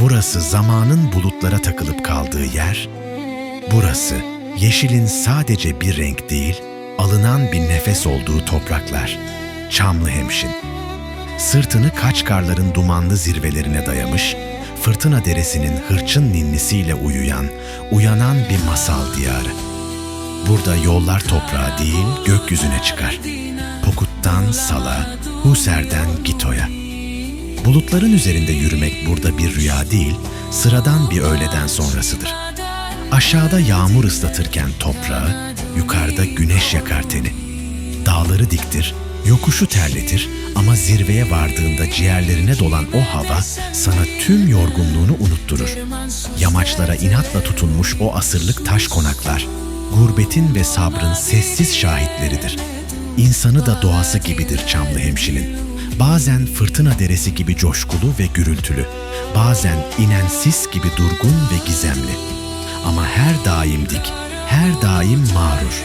Burası zamanın bulutlara takılıp kaldığı yer. Burası yeşilin sadece bir renk değil, alınan bir nefes olduğu topraklar. Çamlı Hemşin. Sırtını Kaçkarların dumanlı zirvelerine dayamış, Fırtına Deresi'nin hırçın ninnisiyle uyuyan, uyanan bir masal diyarı. Burada yollar toprağa değil gökyüzüne çıkar. Pokut'tan Sal'a, Huser'den Gito'ya. Bulutların üzerinde yürümek burada bir rüya değil, sıradan bir öğleden sonrasıdır. Aşağıda yağmur ıslatırken toprağı, yukarıda güneş yakar teni. Dağları diktir, yokuşu terletir ama zirveye vardığında ciğerlerine dolan o hava sana tüm yorgunluğunu unutturur. Yamaçlara inatla tutunmuş o asırlık taş konaklar, gurbetin ve sabrın sessiz şahitleridir. İnsanı da doğası gibidir Çamlı Hemşin'in. Bazen fırtına deresi gibi coşkulu ve gürültülü, bazen inen sis gibi durgun ve gizemli. Ama her daim dik, her daim mağrur.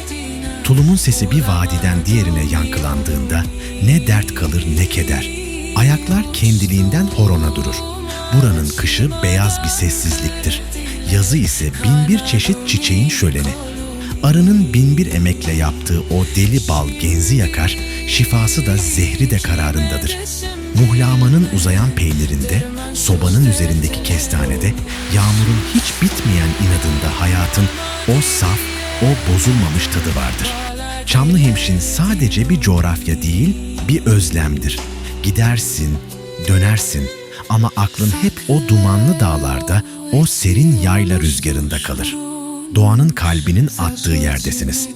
Tulumun sesi bir vadiden diğerine yankılandığında ne dert kalır ne keder. Ayaklar kendiliğinden horona durur. Buranın kışı beyaz bir sessizliktir. Yazı ise bin bir çeşit çiçeğin şöleni. Arının binbir emekle yaptığı o deli bal genzi yakar, şifası da zehri de kararındadır. Muhlamanın uzayan peynirinde, sobanın üzerindeki kestanede, yağmurun hiç bitmeyen inadında hayatın o saf, o bozulmamış tadı vardır. Çamlı Hemşin sadece bir coğrafya değil, bir özlemdir. Gidersin, dönersin ama aklın hep o dumanlı dağlarda, o serin yayla rüzgarında kalır. Doğanın kalbinin attığı yerdesiniz.